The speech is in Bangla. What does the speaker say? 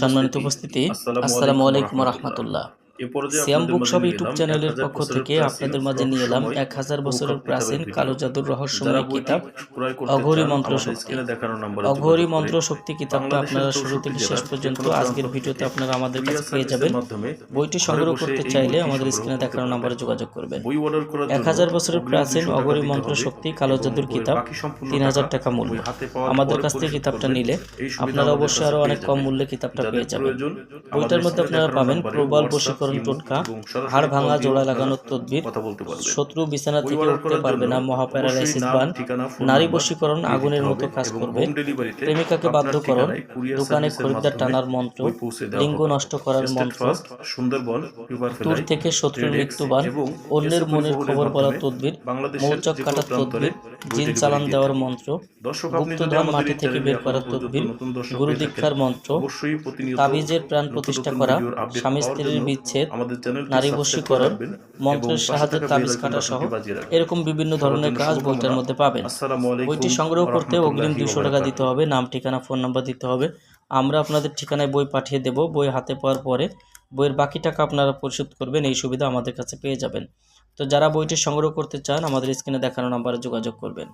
সম্মানিত উপস্থিতি। আসসালামু আলাইকুম রহমতুল্লাহ। সিয়াম বুক শপ ইউটিউব চ্যানেলের পক্ষ থেকে আপনাদের মাঝে নিয়ে এলাম এক হাজার বছরের প্রাচীন কালো জাদুর রহস্যময় কিতাব অঘোরী মন্ত্র শক্তি। অঘোরী মন্ত্র শক্তি কিতাবটা আপনারা শুরু থেকে শেষ পর্যন্ত আজকের ভিডিওতে আপনারা আমাদের কাছে পেয়ে যাবেন। বইটি সংগ্রহ করতে চাইলে আমাদের স্ক্রিনে দেখানো নাম্বারে যোগাযোগ করবেন। এক হাজার বছরের প্রাচীন অঘোরী মন্ত্র শক্তি কালো জাদুর কিতাব তিন হাজার টাকা মূল্য। আমাদের কাছ থেকে কিতাবটা নিলে আপনারা অবশ্যই আরও অনেক কম মূল্যে কিতাবটা পেয়ে যাবেন। বইটার মধ্যে আপনারা পাবেন প্রবল বশীকরণ টোটকা হাড় ভাঙা জোড়া লাগানোর তদবির শত্রু বিছানা থেকে উঠতে পারবে না মহাপ্যারালাইসিস বান নারী বশীকরণ আগুনের মতো কাজ করবে। প্রেমিকাকে বাধ্যকরণ দোকানে খরিদ্দার টানার মন্ত্র লিঙ্গ নষ্ট করার মন্ত্র। সুন্দরবন দূর থেকে শত্রুর মৃত্যুবান অন্যের মনের খবর বলার তদবির মৌচক কাটার তদবির জিন চালান দেওয়ার মন্ত্র গুপ্তধন মাটি থেকে বের করার তদবির গুরু দীক্ষার মন্ত্র তাবিজের প্রাণ প্রতিষ্ঠা করা স্বামী স্ত্রীর বিচ্ছেদ আমাদের নারী বশীকরণ মন্ত্রের সাহায্যে তাবিজ কাটা সহ এরকম বিভিন্ন ধরনের কাজ বইটার মধ্যে পাবেন। বইটি সংগ্রহ করতে অগ্রিম দুশো টাকা দিতে হবে। নাম ঠিকানা ফোন নাম্বার দিতে হবে। আমরা আপনাদের ঠিকানায় বই পাঠিয়ে দেব। বই হাতে পাওয়ার পরে বইয়ের বাকি টাকা আপনারা পরিশোধ করবেন। এই সুবিধা আমাদের কাছে পেয়ে যাবেন। তো যারা বইটি সংগ্রহ করতে চান আমাদের স্ক্রিনে দেখানো নাম্বারে যোগাযোগ করবেন।